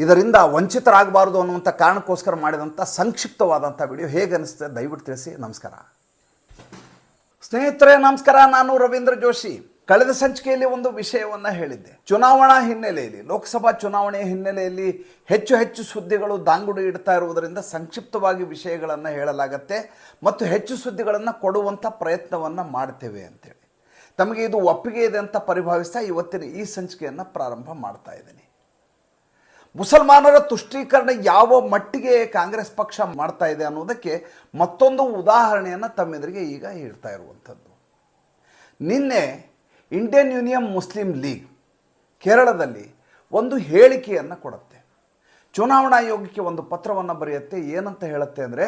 ಇದರಿಂದ ವಂಚಿತರಾಗಬಾರ್ದು ಅನ್ನುವಂಥ ಕಾರಣಕ್ಕೋಸ್ಕರ ಮಾಡಿದಂಥ ಸಂಕ್ಷಿಪ್ತವಾದಂಥ ವಿಡಿಯೋ ಹೇಗೆ ಅನಿಸ್ತದೆ ದಯವಿಟ್ಟು ತಿಳಿಸಿ. ನಮಸ್ಕಾರ. ಸ್ನೇಹಿತರೆ, ನಮಸ್ಕಾರ. ನಾನು ರವೀಂದ್ರ ಜೋಶಿ. ಕಳೆದ ಸಂಚಿಕೆಯಲ್ಲಿ ಒಂದು ವಿಷಯವನ್ನು ಹೇಳಿದ್ದೆ. ಚುನಾವಣಾ ಹಿನ್ನೆಲೆಯಲ್ಲಿ, ಲೋಕಸಭಾ ಚುನಾವಣೆಯ ಹಿನ್ನೆಲೆಯಲ್ಲಿ ಹೆಚ್ಚು ಹೆಚ್ಚು ಸುದ್ದಿಗಳು ದಾಂಗುಡಿ ಇಡ್ತಾ ಇರುವುದರಿಂದ ಸಂಕ್ಷಿಪ್ತವಾಗಿ ವಿಷಯಗಳನ್ನು ಹೇಳಲಾಗತ್ತೆ ಮತ್ತು ಹೆಚ್ಚು ಸುದ್ದಿಗಳನ್ನು ಕೊಡುವಂಥ ಪ್ರಯತ್ನವನ್ನು ಮಾಡ್ತೇವೆ ಅಂತೇಳಿ. ತಮಗೆ ಇದು ಒಪ್ಪಿಗೆ ಇದೆ ಅಂತ ಪರಿಭಾವಿಸ್ತಾ ಇವತ್ತಿನ ಈ ಸಂಚಿಕೆಯನ್ನು ಪ್ರಾರಂಭ ಮಾಡ್ತಾ ಇದ್ದೀನಿ. ಮುಸಲ್ಮಾನರ ತುಷ್ಟೀಕರಣ ಯಾವ ಮಟ್ಟಿಗೆ ಕಾಂಗ್ರೆಸ್ ಪಕ್ಷ ಮಾಡ್ತಾ ಇದೆ ಅನ್ನೋದಕ್ಕೆ ಮತ್ತೊಂದು ಉದಾಹರಣೆಯನ್ನು ತಮ್ಮೆದುರಿಗೆ ಈಗ ಹೇಳ್ತಾ ಇರುವಂಥದ್ದು. ನಿನ್ನೆ ಇಂಡಿಯನ್ ಯೂನಿಯನ್ ಮುಸ್ಲಿಂ ಲೀಗ್ ಕೇರಳದಲ್ಲಿ ಒಂದು ಹೇಳಿಕೆಯನ್ನು ಕೊಡುತ್ತೆ. ಚುನಾವಣಾ ಆಯೋಗಕ್ಕೆ ಒಂದು ಪತ್ರವನ್ನು ಬರೆಯುತ್ತೆ. ಏನಂತ ಹೇಳುತ್ತೆ ಅಂದರೆ,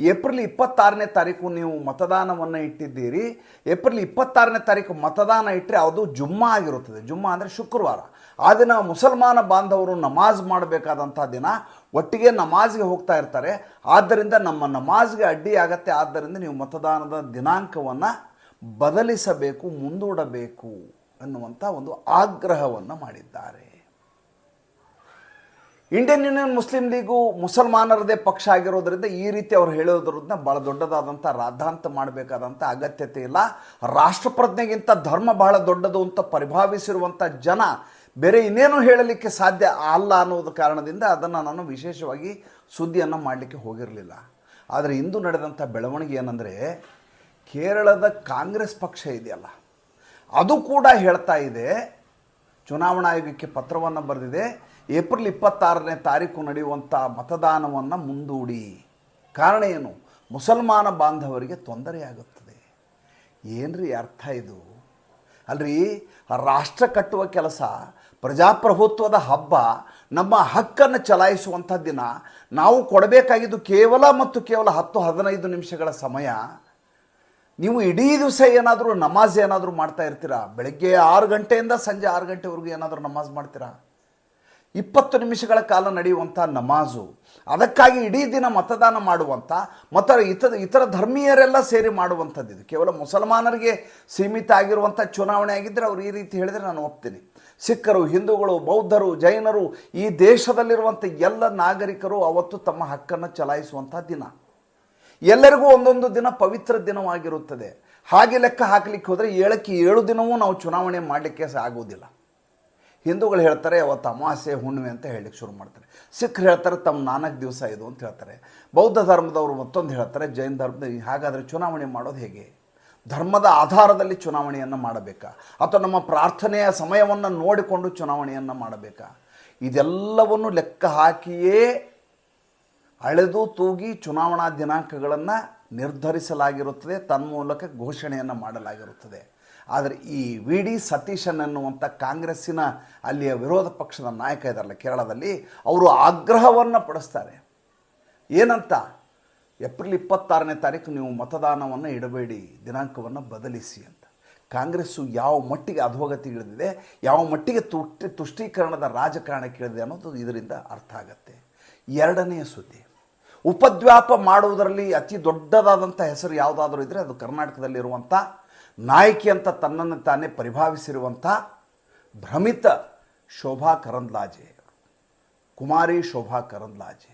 ಏಪ್ರಿಲ್ ಇಪ್ಪತ್ತಾರನೇ ತಾರೀಕು ನೀವು ಮತದಾನವನ್ನು ಇಟ್ಟಿದ್ದೀರಿ. ಏಪ್ರಿಲ್ ಇಪ್ಪತ್ತಾರನೇ ತಾರೀಕು ಮತದಾನ ಇಟ್ಟರೆ ಅದು ಜುಮ್ಮಾ ಆಗಿರುತ್ತದೆ. ಜುಮ್ಮಾ ಅಂದರೆ ಶುಕ್ರವಾರ. ಆ ದಿನ ಮುಸಲ್ಮಾನ ಬಾಂಧವರು ನಮಾಜ್ ಮಾಡಬೇಕಾದಂಥ ದಿನ. ಒಟ್ಟಿಗೆ ನಮಾಜ್ಗೆ ಹೋಗ್ತಾ ಇರ್ತಾರೆ. ಆದ್ದರಿಂದ ನಮ್ಮ ನಮಾಜ್ಗೆ ಅಡ್ಡಿ ಆಗತ್ತೆ. ಆದ್ದರಿಂದ ನೀವು ಮತದಾನದ ದಿನಾಂಕವನ್ನು ಬದಲಿಸಬೇಕು, ಮುಂದೂಡಬೇಕು ಅನ್ನುವಂಥ ಒಂದು ಆಗ್ರಹವನ್ನು ಮಾಡಿದ್ದಾರೆ. ಇಂಡಿಯನ್ ಯೂನಿಯನ್ ಮುಸ್ಲಿಂ ಲೀಗು ಮುಸಲ್ಮಾನರದೇ ಪಕ್ಷ ಆಗಿರೋದ್ರಿಂದ ಈ ರೀತಿ ಅವ್ರು ಹೇಳೋದ್ರಿಂದ ಭಾಳ ದೊಡ್ಡದಾದಂಥ ರಾದ್ಧಾಂತ ಮಾಡಬೇಕಾದಂಥ ಅಗತ್ಯತೆ ಇಲ್ಲ. ರಾಷ್ಟ್ರಪ್ರಜ್ಞೆಗಿಂತ ಧರ್ಮ ಬಹಳ ದೊಡ್ಡದು ಅಂತ ಪರಿಭಾವಿಸಿರುವಂಥ ಜನ ಬೇರೆ ಇನ್ನೇನು ಹೇಳಲಿಕ್ಕೆ ಸಾಧ್ಯ ಅಲ್ಲ ಅನ್ನೋದು ಕಾರಣದಿಂದ ಅದನ್ನು ನಾನು ವಿಶೇಷವಾಗಿ ಸುದ್ದಿಯನ್ನು ಮಾಡಲಿಕ್ಕೆ ಹೋಗಿರಲಿಲ್ಲ. ಆದರೆ ಇಂದು ನಡೆದಂಥ ಬೆಳವಣಿಗೆ ಏನಂದರೆ ಕೇರಳದ ಕಾಂಗ್ರೆಸ್ ಪಕ್ಷ ಇದೆಯಲ್ಲ, ಅದು ಕೂಡ ಹೇಳ್ತಾ ಇದೆ, ಚುನಾವಣಾ ಆಯೋಗಕ್ಕೆ ಪತ್ರವನ್ನು ಬರೆದಿದೆ ಏಪ್ರಿಲ್ ಇಪ್ಪತ್ತಾರನೇ ತಾರೀಕು ನಡೆಯುವಂಥ ಮತದಾನವನ್ನು ಮುಂದೂಡಿ. ಕಾರಣ ಏನು? ಮುಸಲ್ಮಾನ ಬಾಂಧವರಿಗೆ ತೊಂದರೆಯಾಗುತ್ತದೆ. ಏನ್ರಿ ಅರ್ಥ ಇದು? ಅಲ್ರಿ, ರಾಷ್ಟ್ರ ಕಟ್ಟುವ ಕೆಲಸ, ಪ್ರಜಾಪ್ರಭುತ್ವದ ಹಬ್ಬ, ನಮ್ಮ ಹಕ್ಕನ್ನು ಚಲಾಯಿಸುವಂಥ ದಿನ, ನಾವು ಕೊಡಬೇಕಾಗಿದ್ದು ಕೇವಲ ಮತ್ತು ಕೇವಲ ಹತ್ತು, ಹದಿನೈದು ನಿಮಿಷಗಳ ಸಮಯ. ನೀವು ಇಡೀ ದಿವಸ ಏನಾದರೂ ನಮಾಜ್ ಏನಾದರೂ ಮಾಡ್ತಾ ಇರ್ತೀರಾ? ಬೆಳಗ್ಗೆ ಆರು ಗಂಟೆಯಿಂದ ಸಂಜೆ ಆರು ಗಂಟೆವರೆಗೂ ಏನಾದರೂ ನಮಾಜ್ ಮಾಡ್ತೀರಾ? ಇಪ್ಪತ್ತು ನಿಮಿಷಗಳ ಕಾಲ ನಡೆಯುವಂಥ ನಮಾಜು, ಅದಕ್ಕಾಗಿ ಇಡೀ ದಿನ ಮತದಾನ ಮಾಡುವಂಥ, ಮತ ಇತರ ಇತರ ಧರ್ಮೀಯರೆಲ್ಲ ಸೇರಿ ಮಾಡುವಂಥದ್ದು ಇದು. ಕೇವಲ ಮುಸಲ್ಮಾನರಿಗೆ ಸೀಮಿತ ಆಗಿರುವಂಥ ಚುನಾವಣೆ ಆಗಿದ್ದರೆ ಅವ್ರು ಈ ರೀತಿ ಹೇಳಿದರೆ ನಾನು ಒಪ್ತೀನಿ. ಸಿಖ್ಖರು, ಹಿಂದೂಗಳು, ಬೌದ್ಧರು, ಜೈನರು, ಈ ದೇಶದಲ್ಲಿರುವಂಥ ಎಲ್ಲ ನಾಗರಿಕರು ಅವತ್ತು ತಮ್ಮ ಹಕ್ಕನ್ನು ಚಲಾಯಿಸುವಂಥ ದಿನ. ಎಲ್ಲರಿಗೂ ಒಂದೊಂದು ದಿನ ಪವಿತ್ರ ದಿನವಾಗಿರುತ್ತದೆ. ಹಾಗೆ ಲೆಕ್ಕ ಹಾಕಲಿಕ್ಕೆ ಹೋದರೆ ಏಳಕ್ಕೆ ಏಳು ದಿನವೂ ನಾವು ಚುನಾವಣೆ ಮಾಡಲಿಕ್ಕೆ ಆಗುವುದಿಲ್ಲ ಹಿಂದೂಗಳು ಹೇಳ್ತಾರೆ, ಅವತ್ತು ಅಮಾವಾಸ್ಯೆ ಹುಣ್ಣಿಮೆ ಅಂತ ಹೇಳಲಿಕ್ಕೆ ಶುರು ಮಾಡ್ತಾರೆ. ಸಿಖ್ರು ಹೇಳ್ತಾರೆ, ತಮ್ಮ ನಾಲ್ಕು ದಿವಸ ಇದು ಅಂತ ಹೇಳ್ತಾರೆ. ಬೌದ್ಧ ಧರ್ಮದವರು ಮತ್ತೊಂದು ಹೇಳ್ತಾರೆ, ಜೈನ ಧರ್ಮದ ಹಾಗಾದರೆ ಚುನಾವಣೆ ಮಾಡೋದು ಹೇಗೆ? ಧರ್ಮದ ಆಧಾರದಲ್ಲಿ ಚುನಾವಣೆಯನ್ನು ಮಾಡಬೇಕಾ? ಅಥವಾ ನಮ್ಮ ಪ್ರಾರ್ಥನೆಯ ಸಮಯವನ್ನು ನೋಡಿಕೊಂಡು ಚುನಾವಣೆಯನ್ನು ಮಾಡಬೇಕಾ? ಇದೆಲ್ಲವನ್ನು ಲೆಕ್ಕ ಹಾಕಿಯೇ ಅಳೆದು ತೂಗಿ ಚುನಾವಣಾ ದಿನಾಂಕಗಳನ್ನು ನಿರ್ಧರಿಸಲಾಗಿರುತ್ತದೆ. ತನ್ಮೂಲಕ ಘೋಷಣೆಯನ್ನು ಮಾಡಲಾಗಿರುತ್ತದೆ. ಆದರೆ ಈ ವಿ ಡಿ ಸತೀಶನ್ ಎನ್ನುವಂಥ ಕಾಂಗ್ರೆಸ್ಸಿನ ಅಲ್ಲಿಯ ವಿರೋಧ ಪಕ್ಷದ ನಾಯಕ ಇದ್ದಾರಲ್ಲ ಕೇರಳದಲ್ಲಿ, ಅವರು ಆಗ್ರಹವನ್ನು ಪಡಿಸ್ತಾರೆ. ಏನಂತ? ಏಪ್ರಿಲ್ ಇಪ್ಪತ್ತಾರನೇ ತಾರೀಕು ನೀವು ಮತದಾನವನ್ನು ಇಡಬೇಡಿ, ದಿನಾಂಕವನ್ನು ಬದಲಿಸಿ ಅಂತ. ಕಾಂಗ್ರೆಸ್ಸು ಯಾವ ಮಟ್ಟಿಗೆ ಅಧೋಗತಿ ಇಳಿದಿದೆ, ಯಾವ ಮಟ್ಟಿಗೆ ತುಷ್ಟಿ ತುಷ್ಟೀಕರಣದ ರಾಜಕಾರಣಕ್ಕೆ ಇಳಿದಿದೆ ಅನ್ನೋದು ಇದರಿಂದ ಅರ್ಥ ಆಗತ್ತೆ. ಎರಡನೆಯ ಸುದ್ದಿ. ಉಪದ್ವ್ಯಾಪ ಮಾಡುವುದರಲ್ಲಿ ಅತಿ ದೊಡ್ಡದಾದಂಥ ಹೆಸರು ಯಾವುದಾದ್ರೂ ಇದ್ದರೆ ಅದು ಕರ್ನಾಟಕದಲ್ಲಿರುವಂಥ ನಾಯಕಿ ಅಂತ ತನ್ನನ್ನು ತಾನೇ ಪರಿಭಾವಿಸಿರುವಂಥ ಭ್ರಮಿತ ಶೋಭಾ ಕರಂದ್ಲಾಜೆ ಕುಮಾರಿ ಶೋಭಾ ಕರಂದ್ಲಾಜೆ.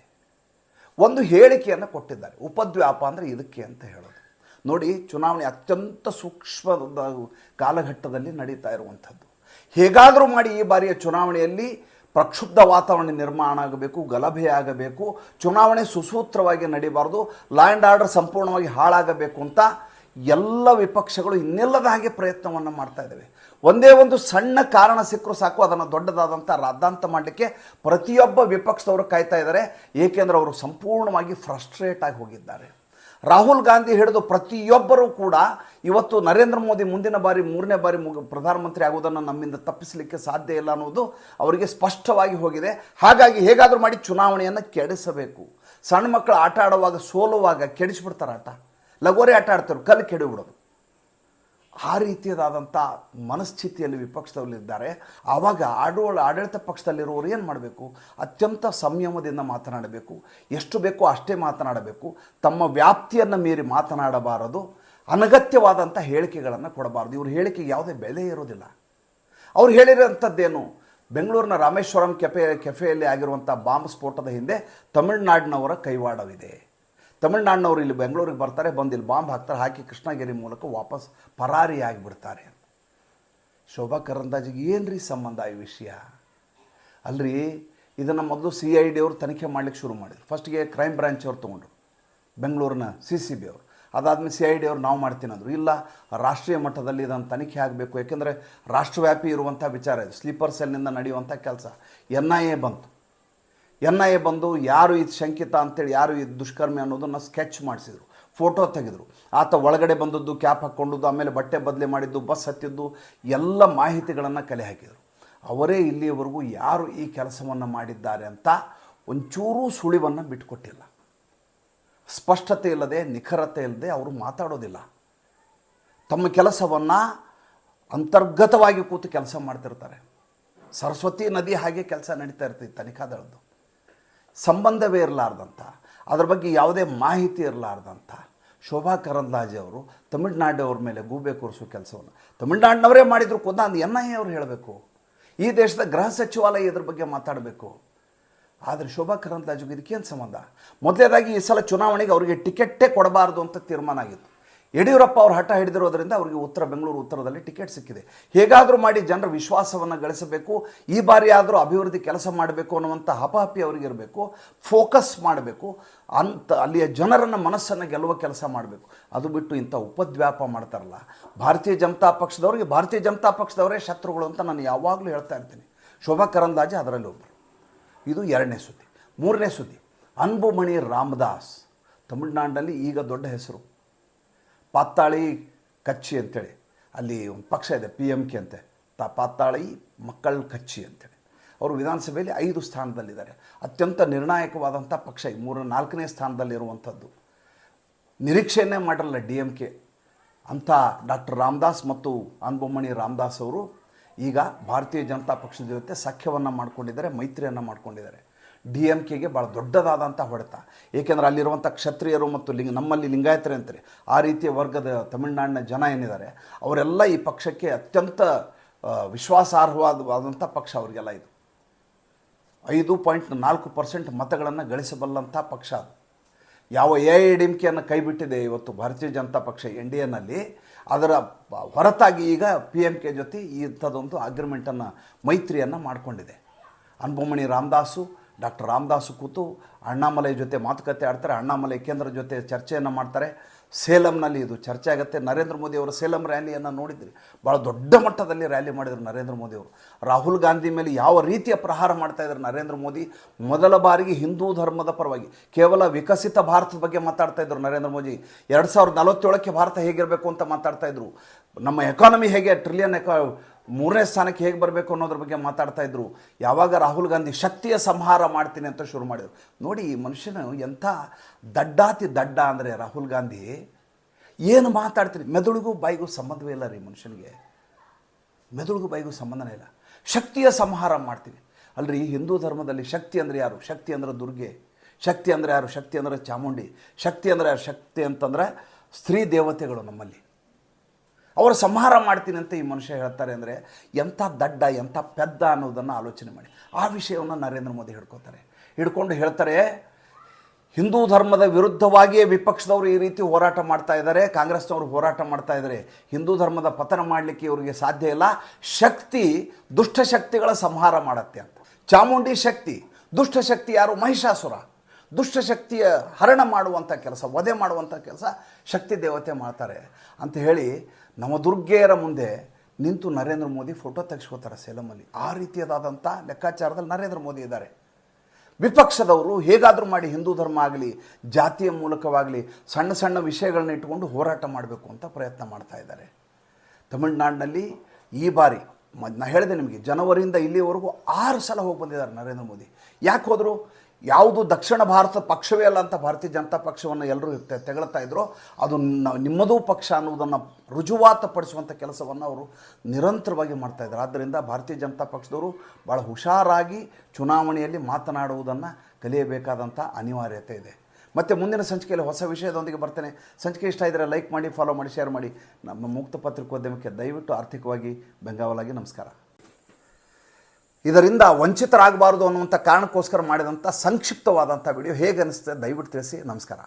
ಒಂದು ಹೇಳಿಕೆಯನ್ನು ಕೊಟ್ಟಿದ್ದಾರೆ. ಉಪದ್ವ್ಯಾಪ ಅಂದರೆ ಇದಕ್ಕೆ ಅಂತ ಹೇಳೋದು. ನೋಡಿ, ಚುನಾವಣೆ ಅತ್ಯಂತ ಸೂಕ್ಷ್ಮದ ಕಾಲಘಟ್ಟದಲ್ಲಿ ನಡೀತಾ ಇರುವಂಥದ್ದು. ಹೇಗಾದರೂ ಮಾಡಿ ಈ ಬಾರಿಯ ಚುನಾವಣೆಯಲ್ಲಿ ಪ್ರಕ್ಷುಬ್ಧ ವಾತಾವರಣ ನಿರ್ಮಾಣ ಆಗಬೇಕು, ಗಲಭೆ ಆಗಬೇಕು, ಚುನಾವಣೆ ಸುಸೂತ್ರವಾಗಿ ನಡೀಬಾರ್ದು ಲಾ ಆ್ಯಂಡ್ ಆರ್ಡರ್ ಸಂಪೂರ್ಣವಾಗಿ ಹಾಳಾಗಬೇಕು ಅಂತ ಎಲ್ಲ ವಿಪಕ್ಷಗಳು ಇನ್ನೆಲ್ಲದ ಹಾಗೆ ಪ್ರಯತ್ನವನ್ನು ಮಾಡ್ತಾ ಇದ್ದಾವೆ. ಒಂದೇ ಒಂದು ಸಣ್ಣ ಕಾರಣ ಸಿಕ್ಕರೂ ಸಾಕು, ಅದನ್ನು ದೊಡ್ಡದಾದಂಥ ರಾದ್ದಾಂತ ಮಾಡಲಿಕ್ಕೆ ಪ್ರತಿಯೊಬ್ಬ ವಿಪಕ್ಷದವರು ಕಾಯ್ತಾ ಇದ್ದಾರೆ. ಏಕೆಂದರೆ ಅವರು ಸಂಪೂರ್ಣವಾಗಿ ಫ್ರಸ್ಟ್ರೇಟ್ ಆಗಿ ಹೋಗಿದ್ದಾರೆ. ರಾಹುಲ್ ಗಾಂಧಿ ಹಿಡಿದು ಪ್ರತಿಯೊಬ್ಬರೂ ಕೂಡ ಇವತ್ತು ನರೇಂದ್ರ ಮೋದಿ ಮುಂದಿನ ಬಾರಿ, ಮೂರನೇ ಬಾರಿ ಪ್ರಧಾನಮಂತ್ರಿ ಆಗುವುದನ್ನು ನಮ್ಮಿಂದ ತಪ್ಪಿಸಲಿಕ್ಕೆ ಸಾಧ್ಯ ಇಲ್ಲ ಅನ್ನೋದು ಅವರಿಗೆ ಸ್ಪಷ್ಟವಾಗಿ ಹೋಗಿದೆ. ಹಾಗಾಗಿ ಹೇಗಾದರೂ ಮಾಡಿ ಚುನಾವಣೆಯನ್ನು ಕೆಡಿಸಬೇಕು. ಸಣ್ಣ ಮಕ್ಕಳು ಆಟ ಆಡುವಾಗ ಸೋಲುವಾಗ ಕೆಡಿಸ್ಬಿಡ್ತಾರೆ ಆಟ. ಲಗೋರಿ ಆಟ ಆಡ್ತಾರೆ, ಕಲ್ಲು ಕೆಡಿಬಿಡೋದು. ಆ ರೀತಿಯದಾದಂಥ ಮನಸ್ಥಿತಿಯಲ್ಲಿ ವಿಪಕ್ಷದಲ್ಲಿದ್ದಾರೆ ಆವಾಗ ಆಡೋಳ ಆಡಳಿತ ಪಕ್ಷದಲ್ಲಿರುವವರು ಏನು ಮಾಡಬೇಕು? ಅತ್ಯಂತ ಸಂಯಮದಿಂದ ಮಾತನಾಡಬೇಕು. ಎಷ್ಟು ಬೇಕೋ ಅಷ್ಟೇ ಮಾತನಾಡಬೇಕು. ತಮ್ಮ ವ್ಯಾಪ್ತಿಯನ್ನು ಮೀರಿ ಮಾತನಾಡಬಾರದು. ಅನಗತ್ಯವಾದಂಥ ಹೇಳಿಕೆಗಳನ್ನು ಕೊಡಬಾರ್ದು. ಇವ್ರ ಹೇಳಿಕೆಗೆ ಯಾವುದೇ ಬೆಲೆ ಇರೋದಿಲ್ಲ. ಅವ್ರು ಹೇಳಿರೋಂಥದ್ದೇನು? ಬೆಂಗಳೂರಿನ ರಾಮೇಶ್ವರಂ ಕೆಫೆ, ಕೆಫೆಯಲ್ಲಿ ಆಗಿರುವಂಥ ಬಾಂಬ್ ಸ್ಫೋಟದ ಹಿಂದೆ ತಮಿಳುನಾಡಿನವರ ಕೈವಾಡವಿದೆ. ತಮಿಳುನಾಡಿನವರು ಇಲ್ಲಿ ಬೆಂಗಳೂರಿಗೆ ಬರ್ತಾರೆ, ಬಂದು ಇಲ್ಲಿ ಬಾಂಬ್ ಹಾಕ್ತಾರೆ, ಹಾಕಿ ಕೃಷ್ಣಗಿರಿ ಮೂಲಕ ವಾಪಸ್ ಪರಾರಿಯಾಗಿ ಬಿಡ್ತಾರೆ ಶೋಭಾ ಕರಂದಾಜಿಗೆ ಏನು ರೀ ಸಂಬಂಧ ಈ ವಿಷಯ? ಅಲ್ರಿ, ಇದನ್ನು ಮೊದಲು ಸಿ ಐ ಡಿ ಅವರು ತನಿಖೆ ಮಾಡ್ಲಿಕ್ಕೆ ಶುರು ಮಾಡಿದ್ರು. ಫಸ್ಟ್ಗೆ ಕ್ರೈಮ್ ಬ್ರಾಂಚ್ ಅವ್ರು ತೊಗೊಂಡ್ರು. ಬೆಂಗಳೂರಿನ ಸಿ ಸಿ ಬಿ ಅವರು. ಅದಾದಮೇಲೆ ಸಿ ಐ ಡಿ ಅವ್ರು ನಾವು ಮಾಡ್ತೀನಿ ಅಂದರು. ಇಲ್ಲ, ರಾಷ್ಟ್ರೀಯ ಮಟ್ಟದಲ್ಲಿ ಇದನ್ನು ತನಿಖೆ ಆಗಬೇಕು. ಏಕೆಂದರೆ ರಾಷ್ಟ್ರವ್ಯಾಪಿ ಇರುವಂಥ ವಿಚಾರ ಇದು. ಸ್ಲೀಪರ್ ಸೆಲ್ನಿಂದ ನಡೆಯುವಂಥ ಕೆಲಸ. ಎನ್ ಐ ಎ ಬಂತು. ಎನ್ ಐ ಎ ಬಂದು ಯಾರು ಇದು ಶಂಕಿತ ಅಂತೇಳಿ, ಯಾರು ಇದು ದುಷ್ಕರ್ಮಿ ಅನ್ನೋದನ್ನು ಸ್ಕೆಚ್ ಮಾಡಿಸಿದರು. ಫೋಟೋ ತೆಗೆದರು. ಆತ ಒಳಗಡೆ ಬಂದದ್ದು ಕ್ಯಾಪ್ ಹಾಕ್ಕೊಂಡದ್ದು, ಆಮೇಲೆ ಬಟ್ಟೆ ಬದಲಿ ಮಾಡಿದ್ದು, ಬಸ್ ಹತ್ತಿದ್ದು, ಎಲ್ಲ ಮಾಹಿತಿಗಳನ್ನು ಕಲೆ ಹಾಕಿದರು. ಅವರೇ ಇಲ್ಲಿಯವರೆಗೂ ಯಾರು ಈ ಕೆಲಸವನ್ನು ಮಾಡಿದ್ದಾರೆ ಅಂತ ಒಂಚೂರೂ ಸುಳಿವನ್ನು ಬಿಟ್ಟುಕೊಟ್ಟಿಲ್ಲ ಸ್ಪಷ್ಟತೆ ಇಲ್ಲದೆ, ನಿಖರತೆ ಇಲ್ಲದೆ ಅವರು ಮಾತಾಡೋದಿಲ್ಲ. ತಮ್ಮ ಕೆಲಸವನ್ನು ಅಂತರ್ಗತವಾಗಿ ಕೂತು ಕೆಲಸ ಮಾಡ್ತಿರ್ತಾರೆ. ಸರಸ್ವತಿ ನದಿ ಹಾಗೆ ಕೆಲಸ ನಡೀತಾ ಇರ್ತೈತಿ ತನಿಖಾ ದಳದ್ದು. ಸಂಬಂಧವೇ ಇರಲಾರ್ದಂಥ ಅದ್ರ ಬಗ್ಗೆ ಯಾವುದೇ ಮಾಹಿತಿ ಇರಲಾರ್ದಂಥ ಶೋಭಾ ಕರಂದ್ಲಾಜೆ ಅವರು ತಮಿಳ್ನಾಡಿನವ್ರ ಮೇಲೆ ಗೂಬೆ ಕೂರಿಸೋ ಕೆಲಸವನ್ನು. ತಮಿಳ್ನಾಡಿನವರೇ ಮಾಡಿದ್ರು ಕೂಡ ಅದು ಎನ್ ಐ ಅವ್ರು ಹೇಳಬೇಕು. ಈ ದೇಶದ ಗೃಹ ಸಚಿವಾಲಯ ಇದ್ರ ಬಗ್ಗೆ ಮಾತಾಡಬೇಕು. ಆದರೆ ಶೋಭಾ ಕರಂದ್ಲಾಜೆಗೆ ಇದಕ್ಕೇನು ಸಂಬಂಧ? ಮೊದಲನೇದಾಗಿ ಈ ಸಲ ಚುನಾವಣೆಗೆ ಅವರಿಗೆ ಟಿಕೆಟ್ಟೇ ಕೊಡಬಾರ್ದು ಅಂತ ತೀರ್ಮಾನ ಆಗಿತ್ತು. ಯಡಿಯೂರಪ್ಪ ಅವರು ಹಠ ಹಿಡಿದಿರೋದ್ರಿಂದ ಅವರಿಗೆ ಉತ್ತರ, ಬೆಂಗಳೂರು ಉತ್ತರದಲ್ಲಿ ಟಿಕೆಟ್ ಸಿಕ್ಕಿದೆ. ಹೇಗಾದರೂ ಮಾಡಿ ಜನರ ವಿಶ್ವಾಸವನ್ನು ಗಳಿಸಬೇಕು, ಈ ಬಾರಿ ಆದರೂ ಅಭಿವೃದ್ಧಿ ಕೆಲಸ ಮಾಡಬೇಕು ಅನ್ನುವಂಥ ಹಪಹಪಿ ಅವರಿಗಿರಬೇಕು ಫೋಕಸ್ ಮಾಡಬೇಕು, ಅಂತ ಅಲ್ಲಿಯ ಜನರನ್ನ ಮನಸ್ಸನ್ನು ಗೆಲ್ಲುವ ಕೆಲಸ ಮಾಡಬೇಕು. ಅದು ಬಿಟ್ಟು ಇಂಥ ಉಪದ್ವ್ಯಾಪ ಮಾಡ್ತಾರಲ್ಲ. ಭಾರತೀಯ ಜನತಾ ಪಕ್ಷದವರಿಗೆ ಭಾರತೀಯ ಜನತಾ ಪಕ್ಷದವರೇ ಶತ್ರುಗಳು ಅಂತ ನಾನು ಯಾವಾಗಲೂ ಹೇಳ್ತಾ ಇರ್ತೀನಿ. ಶೋಭಾ ಕರಂದಾಜೆ ಅದರಲ್ಲಿ ಒಬ್ಬರು ಇದು ಎರಡನೇ ಸುದ್ದಿ. ಮೂರನೇ ಸುದ್ದಿ. ಅನ್ಬುಮಣಿ ರಾಮದಾಸ್, ತಮಿಳುನಾಡಿನಲ್ಲಿ ಈಗ ದೊಡ್ಡ ಹೆಸರು. ಪಾತ್ತಾಳಿ ಕಚ್ಚಿ ಅಂತೇಳಿ. ಅಲ್ಲಿ ಒಂದು ಪಕ್ಷ ಇದೆ, ಪಿ ಎಂ ಕೆ ಅಂತೆ. ತಾ ಪಾತ್ತಾಳಿ ಮಕ್ಕಳ ಕಚ್ಚಿ ಅಂತೇಳಿ. ಅವರು ವಿಧಾನಸಭೆಯಲ್ಲಿ ಐದು ಸ್ಥಾನದಲ್ಲಿದ್ದಾರೆ. ಅತ್ಯಂತ ನಿರ್ಣಾಯಕವಾದಂಥ ಪಕ್ಷ ಈ ಮೂರು ನಾಲ್ಕನೇ ಸ್ಥಾನದಲ್ಲಿರುವಂಥದ್ದು. ನಿರೀಕ್ಷೆಯನ್ನೇ ಮಾಡಿರಲ್ಲ ಡಿ ಎಂ ಕೆ. ಅಂಥ ಡಾಕ್ಟರ್ ರಾಮದಾಸ್ ಮತ್ತು ಅನ್ಬೊಮ್ಮಣಿ ರಾಮದಾಸ್ ಅವರು ಈಗ ಭಾರತೀಯ ಜನತಾ ಪಕ್ಷದ ಜೊತೆ ಸಖ್ಯವನ್ನು ಮಾಡ್ಕೊಂಡಿದ್ದಾರೆ, ಮೈತ್ರಿಯನ್ನು ಮಾಡ್ಕೊಂಡಿದ್ದಾರೆ. ಡಿ ಎಂ ಕೆಗೆ ಭಾಳ ದೊಡ್ಡದಾದಂಥ ಹೊಡೆತ. ಏಕೆಂದರೆ ಅಲ್ಲಿರುವಂಥ ಕ್ಷತ್ರಿಯರು ಮತ್ತು ಲಿಂಗ, ನಮ್ಮಲ್ಲಿ ಲಿಂಗಾಯತರೆ ಅಂತಾರೆ. ಆ ರೀತಿಯ ವರ್ಗದ ತಮಿಳುನಾಡಿನ ಜನ ಏನಿದ್ದಾರೆ, ಅವರೆಲ್ಲ ಈ ಪಕ್ಷಕ್ಕೆ ಅತ್ಯಂತ ವಿಶ್ವಾಸಾರ್ಹವಾದವಾದಂಥ ಪಕ್ಷ ಅವರಿಗೆಲ್ಲ ಇದು. ಐದು ಪಾಯಿಂಟ್ ನಾಲ್ಕು ಪರ್ಸೆಂಟ್ ಮತಗಳನ್ನು ಗಳಿಸಬಲ್ಲಂಥ ಪಕ್ಷ ಅದು. ಯಾವ ಎ ಐ ಡಿ ಎಂ ಕೆಯನ್ನು ಕೈಬಿಟ್ಟಿದೆ ಇವತ್ತು ಭಾರತೀಯ ಜನತಾ ಪಕ್ಷ ಎನ್ ಡಿ ಎನಲ್ಲಿ, ಅದರ ಹೊರತಾಗಿ ಈಗ ಪಿ ಎಂ ಕೆ ಜೊತೆ ಇಂಥದ್ದೊಂದು ಅಗ್ರಿಮೆಂಟನ್ನು ಮೈತ್ರಿಯನ್ನು ಮಾಡಿಕೊಂಡಿದೆ. ಅನ್ಬೊಮ್ಮಣಿ ರಾಮದಾಸು, ಡಾಕ್ಟರ್ ರಾಮದಾಸು ಕೂತು ಅಣ್ಣಾಮಲೈ ಜೊತೆ ಮಾತುಕತೆ ಆಡ್ತಾರೆ, ಅಣ್ಣಾಮಲೈ ಕೇಂದ್ರ ಜೊತೆ ಚರ್ಚೆಯನ್ನು ಮಾಡ್ತಾರೆ. ಸೇಲಂನಲ್ಲಿ ಇದು ಚರ್ಚೆ ಆಗುತ್ತೆ. ನರೇಂದ್ರ ಮೋದಿ ಅವರು ಸೇಲಂ ರ್ಯಾಲಿಯನ್ನು ನೋಡಿದ್ರಿ. ಭಾಳ ದೊಡ್ಡ ಮಟ್ಟದಲ್ಲಿ ರ್ಯಾಲಿ ಮಾಡಿದರು ನರೇಂದ್ರ ಮೋದಿ ಅವರು. ರಾಹುಲ್ ಗಾಂಧಿ ಮೇಲೆ ಯಾವ ರೀತಿಯ ಪ್ರಹಾರ ಮಾಡ್ತಾ ಇದ್ದಾರೆ ನರೇಂದ್ರ ಮೋದಿ? ಮೊದಲ ಬಾರಿಗೆ ಹಿಂದೂ ಧರ್ಮದ ಪರವಾಗಿ. ಕೇವಲ ವಿಕಸಿತ ಭಾರತದ ಬಗ್ಗೆ ಮಾತಾಡ್ತಾ ಇದ್ದರು ನರೇಂದ್ರ ಮೋದಿ. ಎರಡು ಸಾವಿರದ ನಲವತ್ತೇಳಕ್ಕೆ ಭಾರತ ಹೇಗಿರಬೇಕು ಅಂತ ಮಾತಾಡ್ತಾ ಇದ್ರು. ನಮ್ಮ ಎಕಾನಮಿ ಹೇಗೆ ಟ್ರಿಲಿಯನ್ ಎಕ ಮೂರನೇ ಸ್ಥಾನಕ್ಕೆ ಹೇಗೆ ಬರಬೇಕು ಅನ್ನೋದ್ರ ಬಗ್ಗೆ ಮಾತಾಡ್ತಾ ಇದ್ರು. ಯಾವಾಗ ರಾಹುಲ್ ಗಾಂಧಿ ಶಕ್ತಿಯ ಸಂಹಾರ ಮಾಡ್ತೀನಿ ಅಂತ ಶುರು ಮಾಡಿದರು. ನೋಡಿ, ಈ ಮನುಷ್ಯನು ಎಂಥ ದಡ್ಡಾತಿ ದಡ್ಡ ಅಂದರೆ ರಾಹುಲ್ ಗಾಂಧಿ ಏನು ಮಾತಾಡ್ತೀರಿ? ಮೆದುಳಿಗೂ ಬಾಯಿಗೂ ಸಂಬಂಧವೇ ಇಲ್ಲ ರೀ ಮನುಷ್ಯನಿಗೆ. ಮೆದುಳಿಗೂ ಬಾಯಿಗೂ ಸಂಬಂಧನೇ ಇಲ್ಲ. ಶಕ್ತಿಯ ಸಂಹಾರ ಮಾಡ್ತೀವಿ. ಅಲ್ರಿ ಹಿಂದೂ ಧರ್ಮದಲ್ಲಿ ಶಕ್ತಿ ಅಂದರೆ ಯಾರು? ಶಕ್ತಿ ಅಂದರೆ ದುರ್ಗೆ. ಶಕ್ತಿ ಅಂದರೆ ಯಾರು? ಶಕ್ತಿ ಅಂದರೆ ಚಾಮುಂಡಿ. ಶಕ್ತಿ ಅಂದರೆ ಯಾರು? ಶಕ್ತಿ ಅಂತಂದರೆ ಸ್ತ್ರೀ ದೇವತೆಗಳು ನಮ್ಮಲ್ಲಿ. ಅವರು ಸಂಹಾರ ಮಾಡ್ತೀನಿ ಅಂತ ಈ ಮನುಷ್ಯ ಹೇಳ್ತಾರೆ ಅಂದರೆ ಎಂಥ ದಡ್ಡ, ಎಂಥ ಪೆದ್ದ ಅನ್ನೋದನ್ನು ಆಲೋಚನೆ ಮಾಡಿ. ಆ ವಿಷಯವನ್ನು ನರೇಂದ್ರ ಮೋದಿ ಹಿಡ್ಕೋತಾರೆ. ಹಿಡ್ಕೊಂಡು ಹೇಳ್ತಾರೆ ಹಿಂದೂ ಧರ್ಮದ ವಿರುದ್ಧವಾಗಿಯೇ ವಿಪಕ್ಷದವರು ಈ ರೀತಿ ಹೋರಾಟ ಮಾಡ್ತಾ ಇದ್ದಾರೆ, ಕಾಂಗ್ರೆಸ್ನವರು ಹೋರಾಟ ಮಾಡ್ತಾ ಇದ್ದಾರೆ. ಹಿಂದೂ ಧರ್ಮದ ಪತನ ಮಾಡಲಿಕ್ಕೆ ಇವರಿಗೆ ಸಾಧ್ಯ ಇಲ್ಲ. ಶಕ್ತಿ ದುಷ್ಟಶಕ್ತಿಗಳ ಸಂಹಾರ ಮಾಡತ್ತೆ ಅಂತ. ಚಾಮುಂಡಿ ಶಕ್ತಿ ದುಷ್ಟಶಕ್ತಿ ಯಾರು? ಮಹಿಷಾಸುರ. ದುಷ್ಟಶಕ್ತಿಯ ಹರಣ ಮಾಡುವಂಥ ಕೆಲಸ, ವಧೆ ಮಾಡುವಂಥ ಕೆಲಸ ಶಕ್ತಿ ದೇವತೆ ಮಾಡ್ತಾರೆ ಅಂತ ಹೇಳಿ ನವದುರ್ಗೆಯರ ಮುಂದೆ ನಿಂತು ನರೇಂದ್ರ ಮೋದಿ ಫೋಟೋ ತೆಗೆಸ್ಕೋತಾರೆ ಸೇಲಮಲ್ಲಿ ಆ ರೀತಿಯದಾದಂಥ ಲೆಕ್ಕಾಚಾರದಲ್ಲಿ ನರೇಂದ್ರ ಮೋದಿ ಇದ್ದಾರೆ. ವಿಪಕ್ಷದವರು ಹೇಗಾದರೂ ಮಾಡಿ ಹಿಂದೂ ಧರ್ಮ ಆಗಲಿ, ಜಾತಿಯ ಮೂಲಕವಾಗಲಿ ಸಣ್ಣ ಸಣ್ಣ ವಿಷಯಗಳನ್ನ ಇಟ್ಟುಕೊಂಡು ಹೋರಾಟ ಮಾಡಬೇಕು ಅಂತ ಪ್ರಯತ್ನ ಮಾಡ್ತಾ ಇದ್ದಾರೆ. ತಮಿಳುನಾಡಿನಲ್ಲಿ ಈ ಬಾರಿ ಮ ನಾ ಹೇಳಿದೆ ನಿಮಗೆ, ಜನವರಿಯಿಂದ ಇಲ್ಲಿವರೆಗೂ ಆರು ಸಲ ಹೋಗಿ ಬಂದಿದ್ದಾರೆ ನರೇಂದ್ರ ಮೋದಿ. ಯಾಕೆ ಹೋದರು? ಯಾವುದು ದಕ್ಷಿಣ ಭಾರತ ಪಕ್ಷವೇ ಅಲ್ಲ ಅಂತ ಭಾರತೀಯ ಜನತಾ ಪಕ್ಷವನ್ನು ಎಲ್ಲರೂ ತೆಗಳ್ತಾ ಇದ್ರು. ಅದು ನಿಮ್ಮದೂ ಪಕ್ಷ ಅನ್ನೋದನ್ನು ರುಜುವಾತುಪಡಿಸುವಂಥ ಕೆಲಸವನ್ನು ಅವರು ನಿರಂತರವಾಗಿ ಮಾಡ್ತಾ ಇದ್ದಾರೆ ಆದ್ದರಿಂದ ಭಾರತೀಯ ಜನತಾ ಪಕ್ಷದವರು ಭಾಳ ಹುಷಾರಾಗಿ ಚುನಾವಣೆಯಲ್ಲಿ ಮಾತನಾಡುವುದನ್ನು ಕಲಿಯಬೇಕಾದಂಥ ಅನಿವಾರ್ಯತೆ ಇದೆ. ಮತ್ತು ಮುಂದಿನ ಸಂಚಿಕೆಯಲ್ಲಿ ಹೊಸ ವಿಷಯದೊಂದಿಗೆ ಬರ್ತೇನೆ. ಸಂಚಿಕೆ ಇಷ್ಟ ಇದ್ದರೆ ಲೈಕ್ ಮಾಡಿ, ಫಾಲೋ ಮಾಡಿ, ಶೇರ್ ಮಾಡಿ. ನಮ್ಮ ಮುಕ್ತ ಪತ್ರಿಕೋದ್ಯಮಕ್ಕೆ ದಯವಿಟ್ಟು ಆರ್ಥಿಕವಾಗಿ ಬೆಂಗಾವಲಾಗಿ ನಮಸ್ಕಾರ. ಇದರಿಂದ ವಂಚಿತರಾಗಬಾರ್ದು ಅನ್ನುವಂಥ ಕಾರಣಕ್ಕೋಸ್ಕರ ಮಾಡಿದಂಥ ಸಂಕ್ಷಿಪ್ತವಾದಂಥ ವಿಡಿಯೋ ಹೇಗೆ ಅನಿಸ್ತದೆ ದಯವಿಟ್ಟು ತಿಳಿಸಿ. ನಮಸ್ಕಾರ.